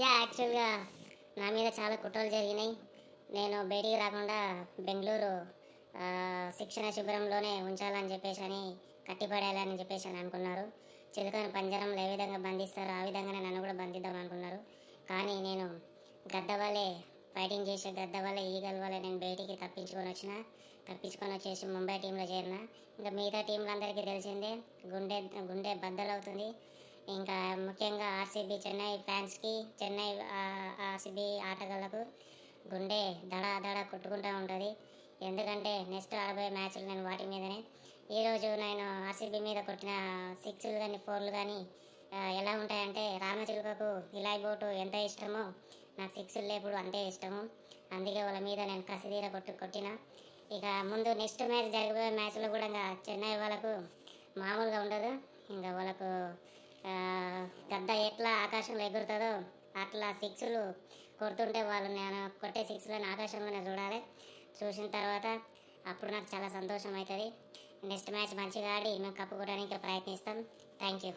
Yeah యాక్చువల్గా నా మీద చాలా కుట్రలు జరిగినాయి. నేను బయటికి రాకుండా బెంగళూరు శిక్షణ శిబిరంలోనే ఉంచాలని చెప్పేసి అని కట్టిపడేయాలని చెప్పేసి అని అనుకున్నారు. చిలుకను పంజరంలో ఏ విధంగా బంధిస్తారో ఆ విధంగానే నన్ను కూడా బంధిద్దాం అనుకున్నారు. కానీ నేను గద్ద వల్లే ఫైటింగ్ చేసే గద్ద వల్లే ఈగల వల్లే నేను బయటికి తప్పించుకొని వచ్చిన తప్పించుకొని వచ్చేసి ముంబై టీంలో చేరిన. ఇంకా మిగతా టీంలందరికీ తెలిసిందే గుండె గుండె బద్దలవుతుంది. ఇంకా ముఖ్యంగా ఆర్సీబీ చెన్నై ఫ్యాన్స్కి చెన్నై ఆర్సీబీ ఆటగాళ్ళకు గుండె దడ దడ కొట్టుకుంటూ ఉంటుంది. ఎందుకంటే నెక్స్ట్ ఆడబోయే మ్యాచ్లు నేను వాటి మీదనే. ఈరోజు నేను ఆర్సీబీ మీద కొట్టిన సిక్స్లు కానీ ఫోర్లు కానీ ఎలా ఉంటాయంటే రామచిలుకకు ఇలాయ్ బోటు ఎంత ఇష్టమో నాకు సిక్స్లు లేపుడు అంతే ఇష్టము. అందుకే వాళ్ళ మీద నేను కసిదీర కొట్టు కొట్టిన. ఇక ముందు నెక్స్ట్ మ్యాచ్ జరగబోయే మ్యాచ్లో కూడా ఇంకా చెన్నై వాళ్ళకు మామూలుగా ఉండదు. ఇంకా వాళ్ళకు గద్ద ఎట్లా ఆకాశంలో ఎగురుతుందో అట్లా సిక్స్లు కొడుతుంటే వాళ్ళు నేను కొట్టే సిక్స్లను ఆకాశంలోనే చూడాలి. చూసిన తర్వాత అప్పుడు నాకు చాలా సంతోషం అవుతుంది. నెక్స్ట్ మ్యాచ్ మంచిగా ఆడి మేము కప్పుకోవడానికి ప్రయత్నిస్తాం. Thank you.